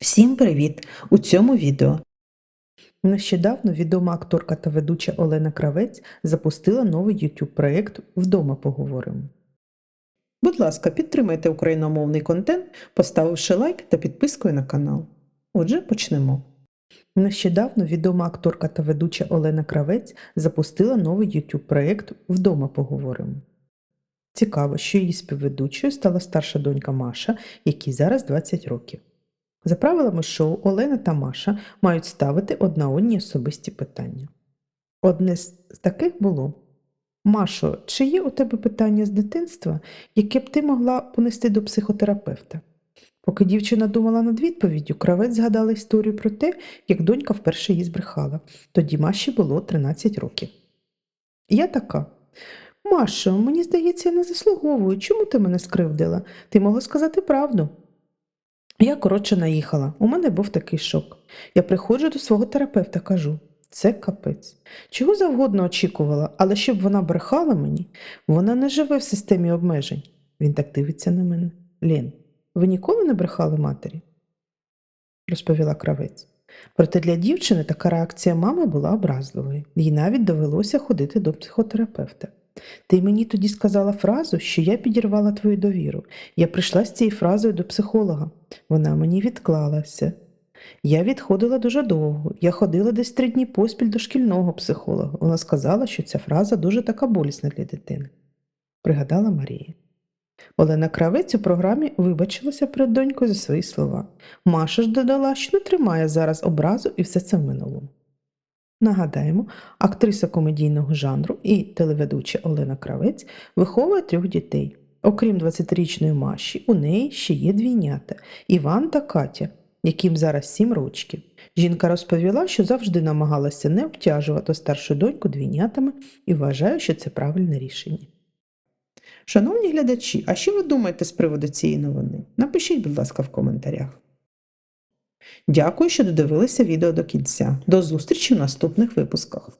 Всім привіт! У цьому відео. Нещодавно відома акторка та ведуча Олена Кравець запустила новий YouTube проєкт Вдома поговоримо. Будь ласка, підтримайте україномовний контент, поставивши лайк та підпискою на канал. Отже, почнемо. Нещодавно відома акторка та ведуча Олена Кравець запустила новий YouTube проєкт Вдома поговоримо. Цікаво, що її співведучою стала старша донька Маша, якій зараз 20 років. За правилами шоу Олена та Маша мають ставити одна одній особисті питання. Одне з таких було: Машо, чи є у тебе питання з дитинства, яке б ти могла понести до психотерапевта? Поки дівчина думала над відповіддю, кравець згадала історію про те, як донька вперше її збрехала. Тоді Маші було 13 років. Я така. Машо, мені здається, я не заслуговую. Чому ти мене скривдила? Ти могла сказати правду. Я коротше наїхала. У мене був такий шок. Я приходжу до свого терапевта, кажу: це капець. Чого завгодно очікувала, але щоб вона брехала мені, вона не живе в системі обмежень. Він так дивиться на мене. Лін, ви ніколи не брехали матері? розповіла кравець. Проте для дівчини така реакція мами була образливою. Їй навіть довелося ходити до психотерапевта. Ти мені тоді сказала фразу, що я підірвала твою довіру. Я прийшла з цією фразою до психолога. Вона мені відклалася. Я відходила дуже довго. Я ходила десь три дні поспіль до шкільного психолога. Вона сказала, що ця фраза дуже така болісна для дитини. Пригадала Марія. Олена Кравець у програмі вибачилася перед донькою за свої слова. Маша ж додала, що не тримає зараз образу і все це в минулому. Нагадаємо, актриса комедійного жанру і телеведуча Олена Кравець виховує трьох дітей. Окрім 20-річної Маші, у неї ще є двійнята Іван та Катя, яким зараз 7 рочків. Жінка розповіла, що завжди намагалася не обтяжувати старшу доньку двійнятами і вважає, що це правильне рішення. Шановні глядачі, а що ви думаєте з приводу цієї новини? Напишіть, будь ласка, в коментарях. Дякую, що додивилися відео до кінця. До зустрічі в наступних випусках.